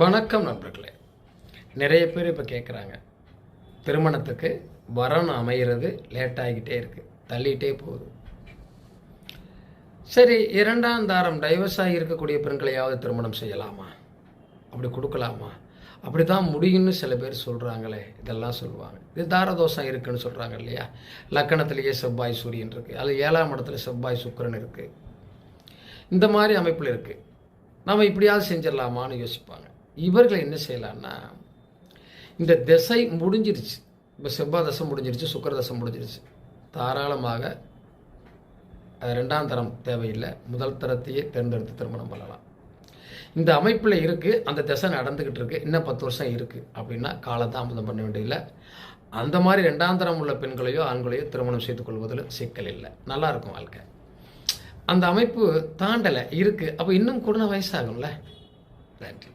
வணக்கம் நண்பர்களே. நிறைய பேர் இப்போ கேட்குறாங்க திருமணத்துக்கு வரன் அமைகிறது லேட் ஆகிக்கிட்டே இருக்குது தள்ளிகிட்டே போகுது. சரி இரண்டாம் தாரம் டைவர்ஸ் ஆகி இருக்கக்கூடிய பெண்களையாவது திருமணம் செய்யலாமா? அப்படி கொடுக்கலாமா? அப்படி தான் முடியும்னு சில பேர் சொல்கிறாங்களே இதெல்லாம் சொல்லுவாங்க. இது தாரதோஷம் இருக்குன்னு சொல்கிறாங்க இல்லையா? லக்கணத்திலேயே செவ்வாய் சூரியன் இருக்குது அது ஏழாம் இடத்துல செவ்வாய் சுக்கரன் இருக்குது இந்த மாதிரி அமைப்பில் இருக்குது நம்ம இப்படியாவது செஞ்சிடலாமான்னு யோசிப்பாங்க. இவர்கள் என்ன செய்யலான்னா இந்த திசை முடிஞ்சிருச்சு. இப்போ செவ்வாய் தசை முடிஞ்சிருச்சு சுக்கர தசை முடிஞ்சிருச்சு. தாராளமாக அது ரெண்டாம் தரம் தேவையில்லை. முதல் தரத்தையே தேர்ந்தெடுத்து திருமணம் பண்ணலாம். இந்த அமைப்பில் இருக்குது அந்த திசை நடந்துக்கிட்டு இருக்குது இன்னும் பத்து வருஷம் இருக்குது அப்படின்னா காலதாமதம் பண்ண வேண்டியதில்லை. அந்த மாதிரி ரெண்டாம் தரம் உள்ள பெண்களையோ ஆண்களையோ திருமணம் செய்து கொள்வதில் சிக்கல் இல்லை. நல்லா இருக்கும் வாழ்க்கை. அந்த அமைப்பு தாண்டலை இருக்குது அப்போ இன்னும் கூட வயசாகும்ல? நன்றி.